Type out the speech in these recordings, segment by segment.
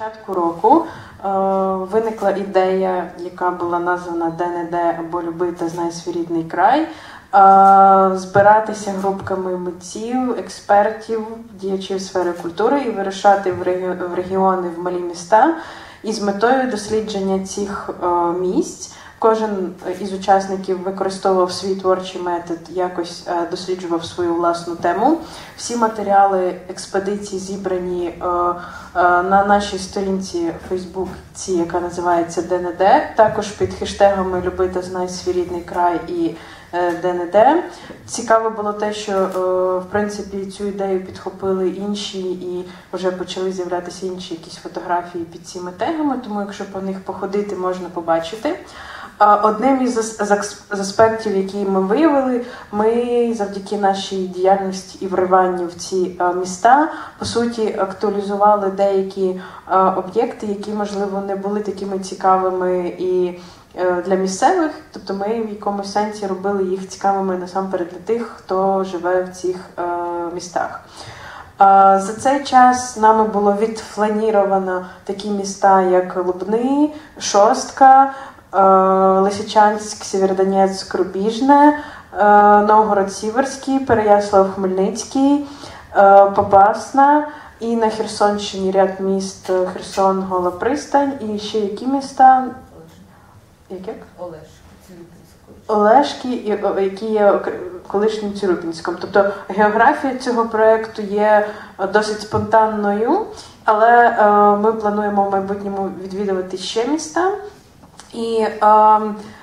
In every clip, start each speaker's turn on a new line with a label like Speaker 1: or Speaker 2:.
Speaker 1: початку року е, виникла ідея, яка була названа Де не де або любити знай свій рідний край. Е, збиратися групками митців, експертів, діячів сфери культури і вирушати в, регіони в малі міста із метою дослідження цих е, місць. Кожен із учасників використовував свій творчий метод, якось е, досліджував свою власну тему. Всі матеріали експедиції зібрані е, е, на нашій сторінці Фейсбуці, яка називається ДНД. Також під хештегами Люби та знай свій рідний край і ДНД. Цікаво було те, що в принципі цю ідею підхопили інші і вже почали з'являтися інші якісь фотографії під цими тегами. Тому, якщо по них походити, можна побачити. Одним із аспектів, які ми виявили, ми завдяки нашій діяльності і вриванню в ці міста по суті актуалізували деякі об'єкти, які можливо не були такими цікавими і е, для місцевих. Тобто, ми в якомусь сенсі робили їх цікавими насамперед для тих, хто живе в цих е, містах. За цей час нами було відфланіровано такі міста, як Лубни, Шостка. Э, Лисичанськ, Сєвєродонецьк, Рубіжне, э, Новгород Сіверський, Переяслав Хмельницький, э, Попасна і на Херсонщині ряд міст Херсон, Гола Пристань і ще які міста?
Speaker 2: Як?
Speaker 1: Олешки, які є колишнім Цюрупінськом. Тобто географія цього проєкту є досить спонтанною, але ми плануємо в майбутньому відвідувати ще міста. І е,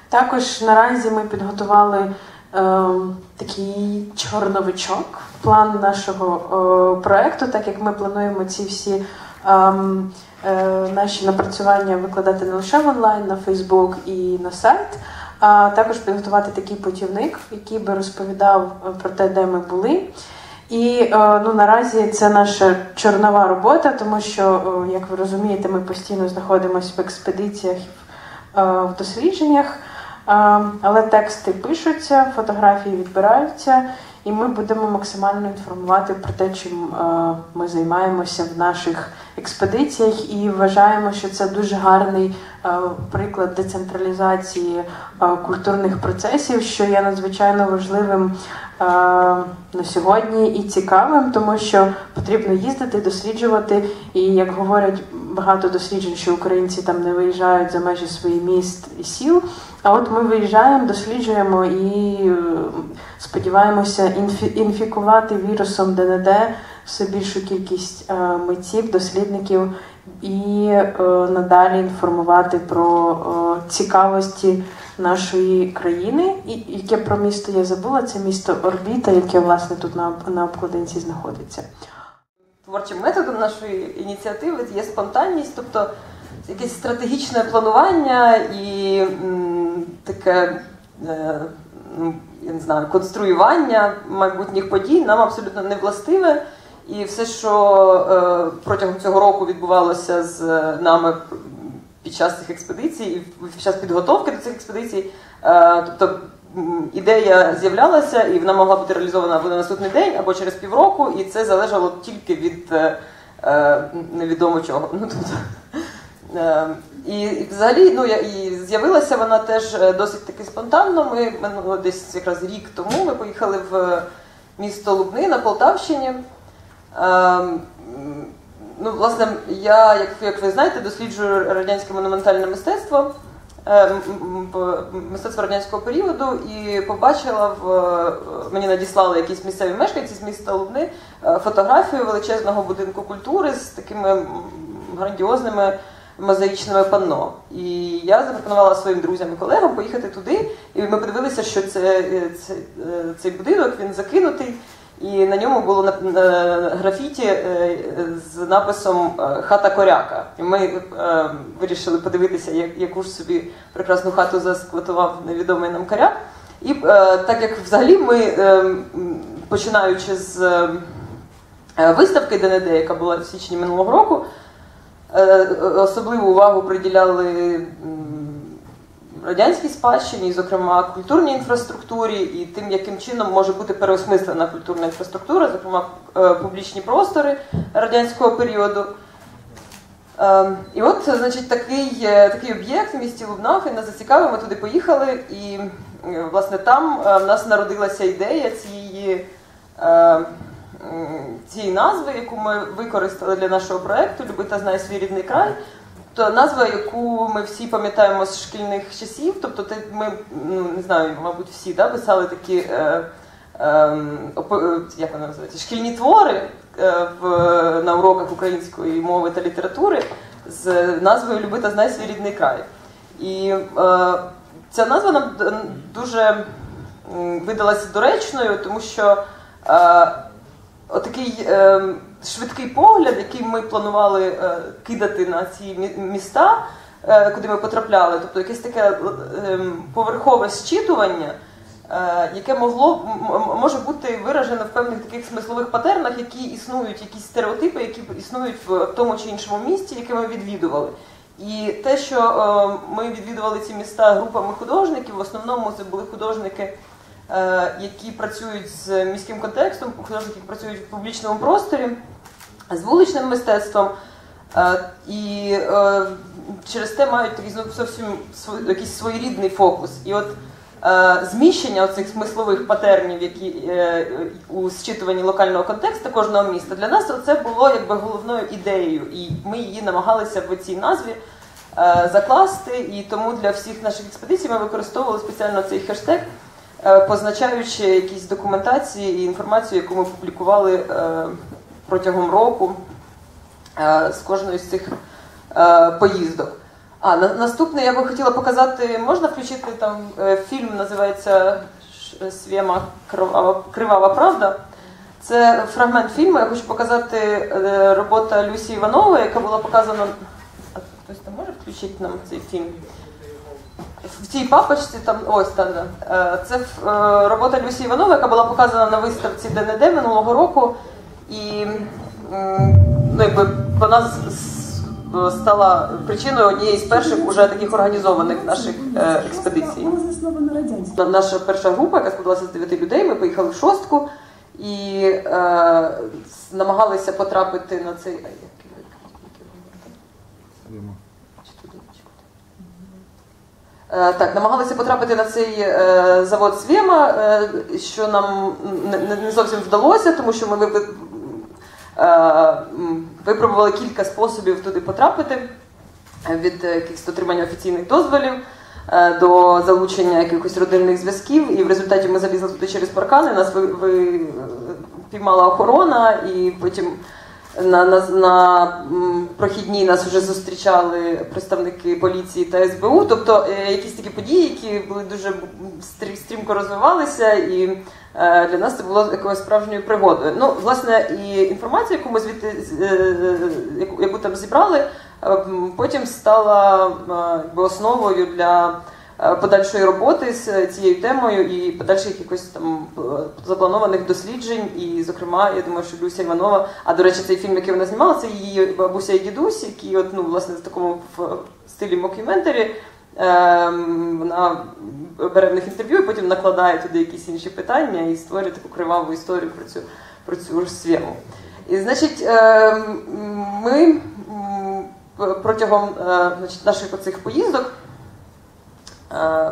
Speaker 1: також наразі ми підготували е, такий чорновичок, план нашого е, проекту, так як ми плануємо ці всі е, е, наші напрацювання викладати не лише в онлайн, на Фейсбук і на сайт, а також підготувати такий путівник, який би розповідав про те, де ми були. І е, ну наразі це наша чорнова робота, тому що, як ви розумієте, ми постійно знаходимося в експедиціях. Е, в дослідженнях, е, але тексти пишуться, фотографії відбираються, і ми будемо максимально інформувати про те, чим е, ми займаємося в наших експедиціях, і вважаємо, що це дуже гарний приклад децентралізації культурних процесів, що є надзвичайно важливим на сьогодні і цікавим, тому що потрібно їздити, досліджувати. І як говорять багато досліджень, що українці там не виїжджають за межі своїх міст і сіл. А от ми виїжджаємо, досліджуємо і е, сподіваємося інфікувати вірусом ДНД все більшу кількість е, митців, дослідників і е, надалі інформувати про цікавості нашої країни. І яке про місто я забула, це місто Орбіта, яке власне тут на на обкладинці знаходиться.
Speaker 2: Творчим методом нашої ініціативи є спонтанність, тобто якесь стратегічне планування і м, таке. Е, ну, я не знаю, конструювання майбутніх подій нам абсолютно не властиве. І все, що е, протягом цього року відбувалося з нами під час цих експедицій і під час підготовки до цих експедицій. Е, тобто ідея з'являлася, і вона могла бути реалізована або на наступний день, або через півроку, і це залежало тільки від е, е, невідомо чого. Ну, тобто, і, взагалі ну, і з'явилася вона теж досить таки спонтанно. Ми минуло десь якраз рік тому ми поїхали в місто Лубни на Полтавщині. Ну, власне, я, як як ви знаєте, досліджую радянське монументальне мистецтво, е, мистецтво радянського періоду, і побачила в мені надіслали якісь місцеві мешканці з міста Лубни е, фотографію величезного будинку культури з такими грандіозними мозаїчними панно. І я запропонувала своїм друзям і колегам поїхати туди, і ми подивилися, що це, це цей будинок він закинутий. І на ньому було на графіті е, з написом е, Хата коряка. І ми е, вирішили подивитися, яку ж собі прекрасну хату засквотував невідомий нам коряк. І так як взагалі ми, починаючи з виставки ДНД, яка була в січні минулого року, особливу увагу приділяли радянській спадщині, зокрема культурній інфраструктурі, і тим, яким чином може бути переосмислена культурна інфраструктура, зокрема е, публічні простори радянського періоду. Ем, і от, значить, такий е, такий об'єкт в місті Лубнах, він нас зацікавив, ми туди поїхали, і е, власне там в нас народилася ідея цієї цієї назви, яку ми використали для нашого проєкту Люби та знай свій рідний край. То назва, яку ми всі пам'ятаємо з шкільних часів, тобто ми ну, не знаю, мабуть, всі да, писали такі е, е, як вона називається, шкільні твори е, в, на уроках української мови та літератури з назвою Люби та знай свій рідний край. І е, ця назва нам дуже видалася доречною, тому що е, отакий е, швидкий погляд, який ми планували е, кидати на ці міста, е, куди ми потрапляли, тобто якесь таке ем, поверхове зчитування. Яке могло може бути виражено в певних таких смислових патернах, які існують, якісь стереотипи, які існують в тому чи іншому місті, яке ми відвідували. І те, що ми відвідували ці міста групами художників, в основному це були художники Е, які працюють з міським контекстом, художники, які працюють в публічному просторі, з вуличним мистецтвом. Е, і е, через те мають такий зовсім якийсь своєрідний фокус. І от зміщення цих смислових патернів, які у зчитуванні локального контексту кожного міста, для нас це було якби головною ідеєю, і ми її намагалися в цій назві закласти. І тому для всіх наших експедицій ми використовували спеціально цей хештег. Е, позначаючи якісь документації і інформацію, яку ми публікували е, протягом року е, з кожної з цих поїздок. А наступне я би хотіла показати, можна включити там фільм, називається Свєма Кривава, Правда. Це фрагмент фільму. Я хочу показати робота Люсі Іванової, яка була показана. Хтось там може включити нам цей фільм? В цій папочці там ось там. Е, це е, робота Люсі Іванової, яка була показана на виставці ДНД минулого року, і ну, якби вона стала причиною однієї з перших уже таких організованих наших е, експедицій. Наша перша група, яка складалася з дев'яти людей, ми поїхали в шостку і е, намагалися потрапити на цей. Е, так, намагалися потрапити на цей е, завод Свєма, е, що нам не зовсім вдалося, тому що ми випробували кілька способів туди потрапити від якихось отримання офіційних дозволів до залучення якихось родинних зв'язків. І в результаті ми залізли туди через паркани, нас піймала охорона, і потім на на, на прохідній нас вже зустрічали представники поліції та СБУ, тобто е, якісь такі події, які були дуже стрімко розвивалися, і е, для нас це було якоюсь справжньою пригодою. Ну, власне, і інформація, яку ми звідти е, яку, яку там зібрали, потім стала е, основою для. Е, подальшої роботи з цією темою і подальших якихось там е, запланованих досліджень. І, зокрема, я думаю, що Люся Іванова, а до речі, цей фільм, який вона знімала, це її бабуся і дідусь, які от, ну, власне, в такому в стилі мокюментарі. Ем, вона бере в них інтерв'ю і потім накладає туди якісь інші питання і створює таку криваву історію про цю про цю свєму. І значить, ем, ми протягом е, значить, наших оцих поїздок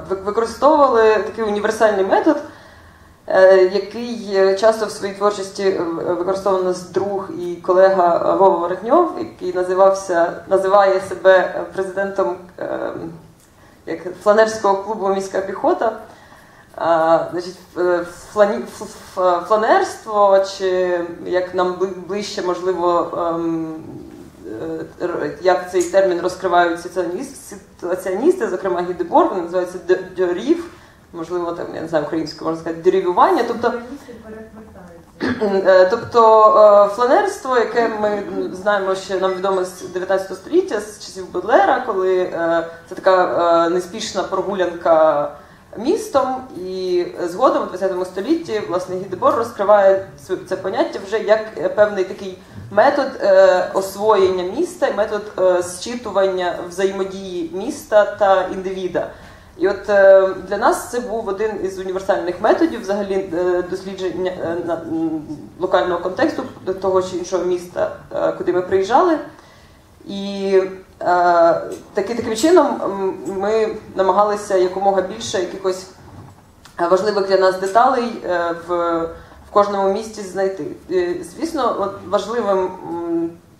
Speaker 2: використовували такий універсальний метод, е, який часто в своїй творчості е, використовував нас друг і колега Вова Воротньов, який називався, називає себе президентом як фланерського клубу Міська піхота. Значить, Фланерство, чи як нам ближче, можливо, ем, Е, як цей термін розкривають ситуаціоністи, зокрема Гідебор, вони називаються дьорів, можливо, там, я не знаю, українською можна сказати, дерівювання. Тобто, е, тобто е, фланерство, яке ми знаємо, що нам відомо з 19 століття, з часів Бодлера, коли це така неспішна прогулянка містом, і згодом у 20 столітті власне Гідебор розкриває це поняття вже як певний такий метод е, освоєння міста, метод е, зчитування взаємодії міста та індивіда. І от е, для нас це був один із універсальних методів взагалі е, дослідження е, локального контексту того чи іншого міста, е, куди ми приїжджали. І е, таки, таким чином ми намагалися якомога більше якихось важливих для нас деталей е, в, в кожному місті знайти. Звісно, от важливим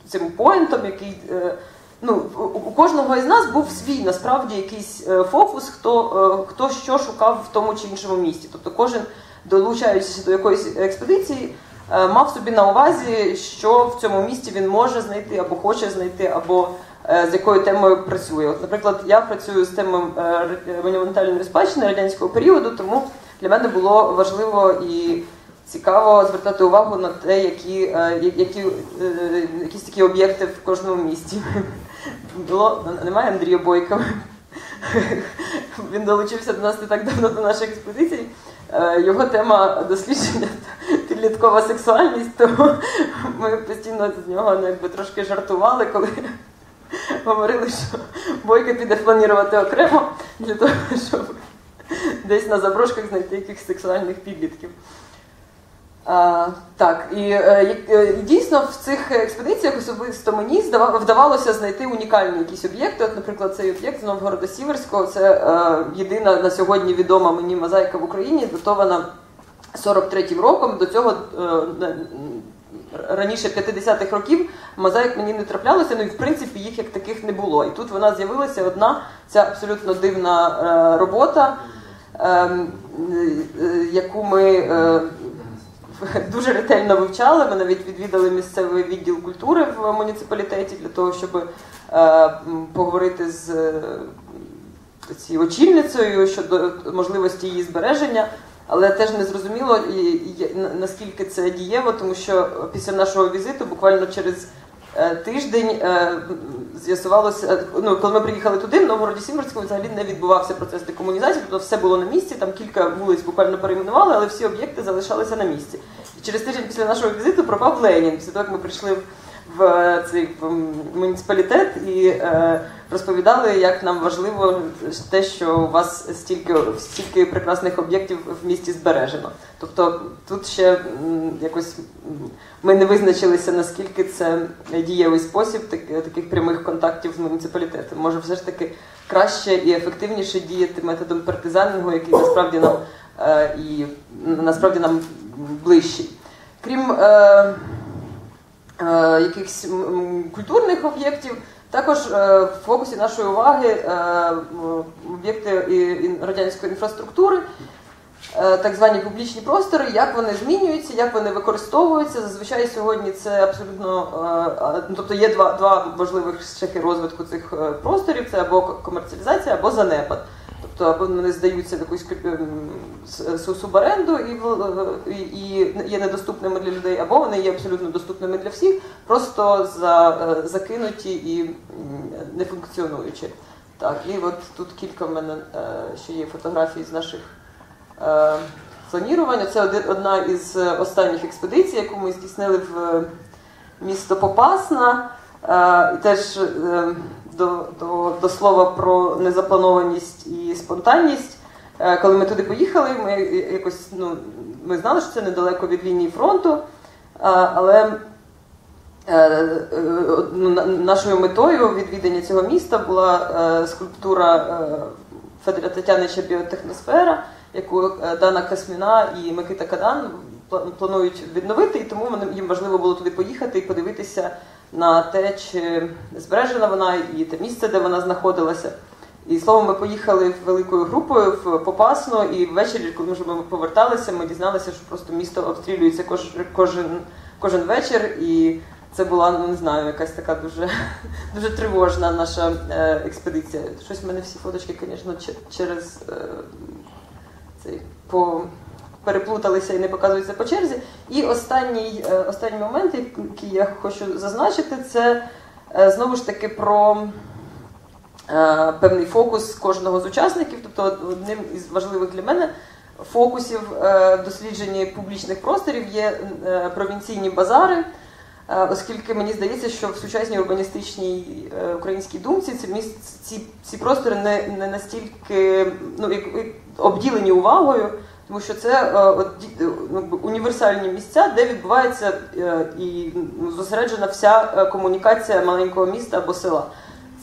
Speaker 2: цим поінтом, який. Е, ну, у кожного із нас був свій насправді якийсь е, фокус, хто е, хто що шукав в тому чи іншому місті. Тобто кожен, долучаючись до якоїсь експедиції, е, мав собі на увазі, що в цьому місті він може знайти або хоче знайти, або з якою темою працює. От, Наприклад, я працюю з темою монументальної спадщини радянського періоду, тому для мене було важливо і цікаво звертати увагу на те, які, які, якісь такі об'єкти в кожному місті було, немає Андрія Бойка. Він долучився до нас не так давно до нашої експедиції. Е, його тема дослідження підліткова сексуальність, тому ми постійно з нього ну, якби, трошки жартували, коли говорили, що Бойка піде планувати окремо для того, щоб десь на заброшках знайти якихось сексуальних підлітків. А, Так, і е, е, дійсно в цих експедиціях особисто мені вдавалося знайти унікальні якісь об'єкти. От, наприклад, цей об'єкт з Новгорода Сіверського це е, єдина на сьогодні відома мені мозаїка в Україні, датована 43-м роком. До цього е, раніше 50-х років мозаїк мені не траплялося, ну і в принципі їх як таких не було. І тут вона з'явилася одна ця абсолютно дивна е, робота, ем, е, яку ми. Е, дуже ретельно вивчали. Ми навіть відвідали місцевий відділ культури в муніципалітеті для того, щоб поговорити з цією очільницею щодо можливості її збереження. Але теж не зрозуміло наскільки це дієво, тому що після нашого візиту, буквально через тиждень е, з'ясувалося, ну коли ми приїхали туди, в Новгороді Сімерському взагалі не відбувався процес декомунізації, тобто все було на місці, там кілька вулиць буквально перейменували, але всі об'єкти залишалися на місці. І через тиждень після нашого візиту пропав Ленін. Після того, як ми прийшли в в цей в муніципалітет і е, розповідали, як нам важливо те, що у вас стільки стільки прекрасних об'єктів в місті збережено. Тобто тут ще якось ми не визначилися, наскільки це дієвий спосіб так, таких прямих контактів з муніципалітетом. Може, все ж таки краще і ефективніше діяти методом партизанінгу, який насправді нам е, і насправді нам ближчий. Крім е, Е, якихось культурних об'єктів. Також е, в фокусі нашої уваги е, об'єкти радянської інфраструктури, так звані публічні простори, як вони змінюються, як вони використовуються. Зазвичай сьогодні це абсолютно тобто є два два важливих шляхи розвитку цих просторів: це або комерціалізація, або занепад. Тобто або вони здаються в якусь ем, суборенду і, і є недоступними для людей, або вони є абсолютно доступними для всіх, просто за, е, закинуті і не функціонуючі. Так, і от тут кілька в мене е, ще є фотографій з наших е, планірувань. Це одна із останніх експедицій, яку ми здійснили в місто Попасна. Теж до, до, до слова про незапланованість і спонтанність. Е, коли ми туди поїхали, ми якось ну, ми знали, що це недалеко від лінії фронту, е, але е, ну, нашою метою відвідання цього міста була скульптура Федора Тетянича Біотехносфера, яку Дана Касміна і Микита Кадан планують відновити, і тому їм важливо було туди поїхати і подивитися на те, чи збережена вона і те місце, де вона знаходилася. І словом, ми поїхали великою групою в Попасно, і ввечері, коли ми поверталися, ми дізналися, що просто місто обстрілюється кож, кожен кожен вечір. І це була, ну не знаю, якась така дуже дуже тривожна наша е, експедиція. Щось в мене всі фоточки, звісно, через е, цей по переплуталися і не показуються по черзі. І останній е, останній момент, який я хочу зазначити, це знову ж таки про певний фокус кожного з учасників. Тобто, одним із важливих для мене фокусів дослідження публічних просторів є провінційні базари. Оскільки мені здається, що в сучасній урбаністичній українській думці ці ці, ці простори не не настільки ну, обділені увагою, Тому що це ну, універсальні місця, де відбувається і ну, зосереджена вся комунікація маленького міста або села.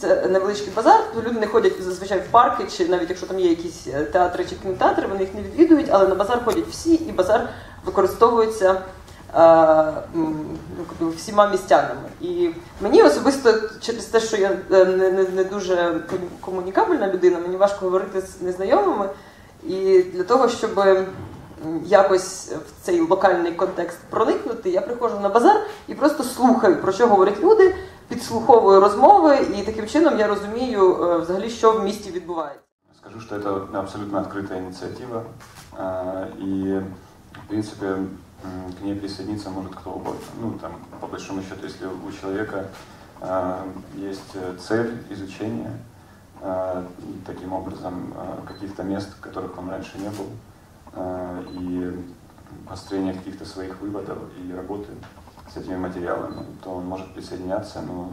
Speaker 2: Це невеличкий базар, то люди не ходять зазвичай в парки, чи навіть якщо там є якісь театри чи кінотеатри, вони їх не відвідують, але на базар ходять всі, і базар використовується ну, всіма містянами. І мені особисто через те, що я е, не, не, не дуже комунікабельна людина, мені важко говорити з незнайомими. І для того, щоб якось в цей локальний контекст проникнути, я приходжу на базар і просто слухаю, про що говорять люди, підслуховую розмови, і таким чином я розумію взагалі, що в місті відбувається.
Speaker 3: Скажу, що це абсолютно відкрита ініціатива. І, в принципі, к ней присоединиться может кто угодно. Ну, там, по большому счету, если у человека э, есть цель изучения, э, таким образом, э, каких-то мест, в которых он раньше не был, э, и построение каких-то своих выводов и работы с этими материалами, то он может присоединяться, но,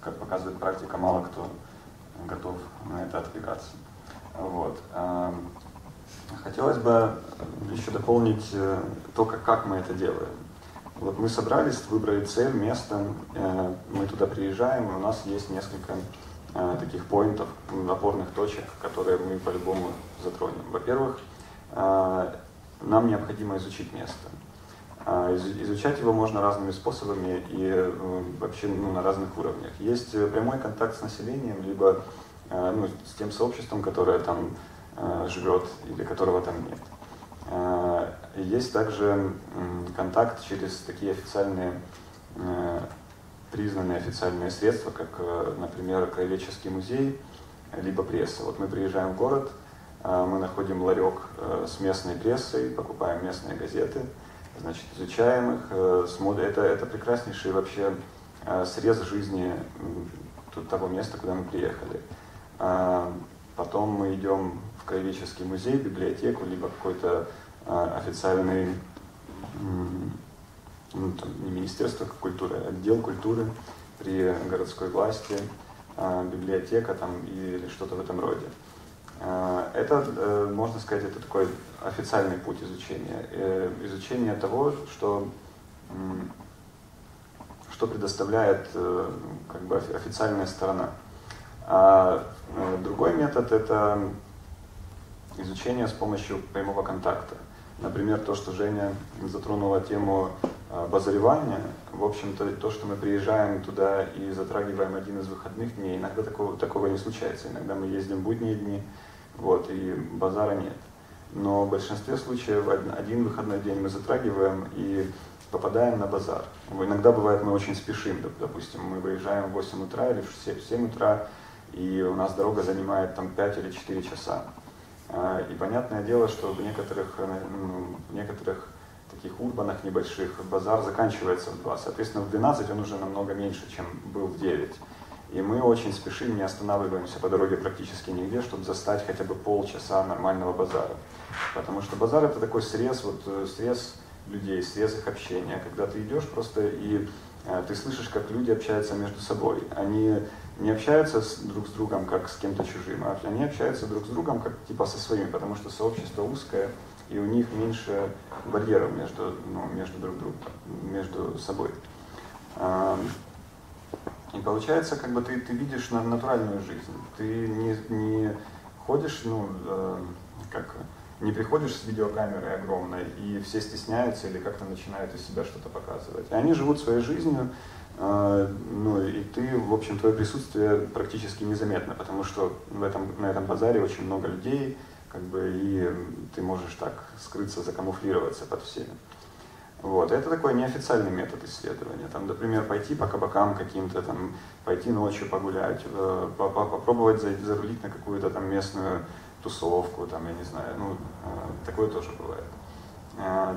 Speaker 3: как показывает практика, мало кто готов на это отвлекаться. Вот. Хотелось бы еще дополнить э, то, как, как мы это делаем. Вот мы собрались, выбрали цель, место, э, мы туда приезжаем, и у нас есть несколько э, таких поинтов, опорных точек, которые мы по-любому затронем. Во-первых, нам необходимо изучить место. Изучать его можно разными способами и вообще ну, на разных уровнях. Есть прямой контакт с населением, либо ну, с тем сообществом, которое там Э, живет или которого там нет. Э, есть также контакт через такие официальные, э, признанные официальные средства, как, например, Краеведческий музей, либо пресса. Вот мы приезжаем в город, мы находим ларек с местной прессой, покупаем местные газеты, значит, изучаем их, смотрим. Это, это прекраснейший вообще срез жизни того места, куда мы приехали. Потом мы идем краеведческий музей, библиотеку, либо какой-то э, официальный, ну, там, не Министерство культуры, а отдел культуры при городской власти, э, библиотека там или что-то в этом роде. Э, это, э, можно сказать, это такой официальный путь изучения. Э, изучение того, что, что предоставляет э, как бы официальная сторона. А другой метод это изучение с помощью прямого контакта. Например, то, что Женя затронула тему обозревания. В общем-то, то, что мы приезжаем туда и затрагиваем один из выходных дней, иногда такого, такого не случается. Иногда мы ездим в будние дни, вот, и базара нет. Но в большинстве случаев один выходной день мы затрагиваем и попадаем на базар. Иногда бывает, мы очень спешим, допустим, мы выезжаем в 8 утра или в 7 утра, и у нас дорога занимает там 5 или 4 часа. А, и понятное дело, что в некоторых, э, ну, в некоторых таких урбанах небольших базар заканчивается в 2. Соответственно, в 12 он уже намного меньше, чем был в 9. И мы очень спешим, не останавливаемся по дороге практически нигде, чтобы застать хотя бы полчаса нормального базара. Потому что базар это такой срез, вот э, срез людей, срез их общения. Когда ты идешь просто и э, ты слышишь, как люди общаются между собой. Они не общаются с, друг с другом как с кем-то чужим, а они общаются друг с другом как типа со своими, потому что сообщество узкое, и у них меньше барьеров между, ну, между друг другом, между собой. И получается, как бы ты, ты видишь натуральную жизнь. Ты не, не ходишь, ну, э, как не приходишь с видеокамерой огромной, и все стесняются или как-то начинают из себя что-то показывать. И они живут своей жизнью, а, ну и ты, в общем, твое присутствие практически незаметно, потому что в этом, на этом базаре очень много людей, как бы, и ты можешь так скрыться, закамуфлироваться под всеми. Вот. Это такой неофициальный метод исследования. Там, например, пойти по кабакам каким-то, там, пойти ночью погулять, э, попробовать зарулить на какую-то там местную тусовку, там, я не знаю, ну, э, такое тоже бывает. Э,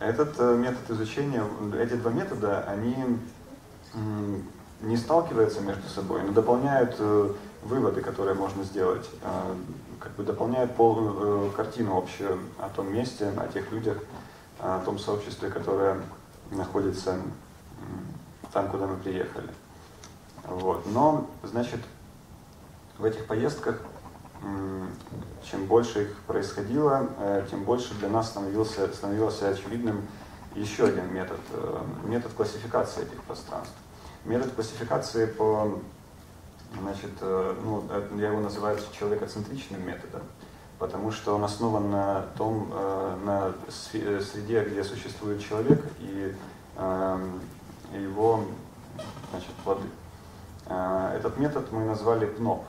Speaker 3: этот метод изучения, эти два метода, они не сталкиваются между собой, но дополняют выводы, которые можно сделать, как бы дополняют полную картину общую о том месте, о тех людях, о том сообществе, которое находится там, куда мы приехали. Вот. Но, значит, в этих поездках чем больше их происходило, э, тем больше для нас становился, становился очевидным еще один метод, э, метод классификации этих пространств. Метод классификации по, значит, э, ну, я его называю человекоцентричным методом, потому что он основан на том, на среде, где существует человек и эм, его значит, плоды. Этот метод мы назвали ПНОП,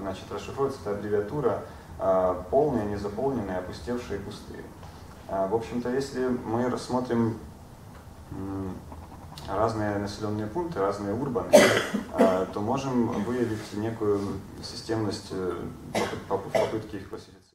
Speaker 3: значит, расшифровывается эта аббревиатура полные, незаполненные, опустевшие, пустые. В общем-то, если мы рассмотрим разные населенные пункты, разные урбаны, то можем выявить некую системность э, попытки их классифицировать.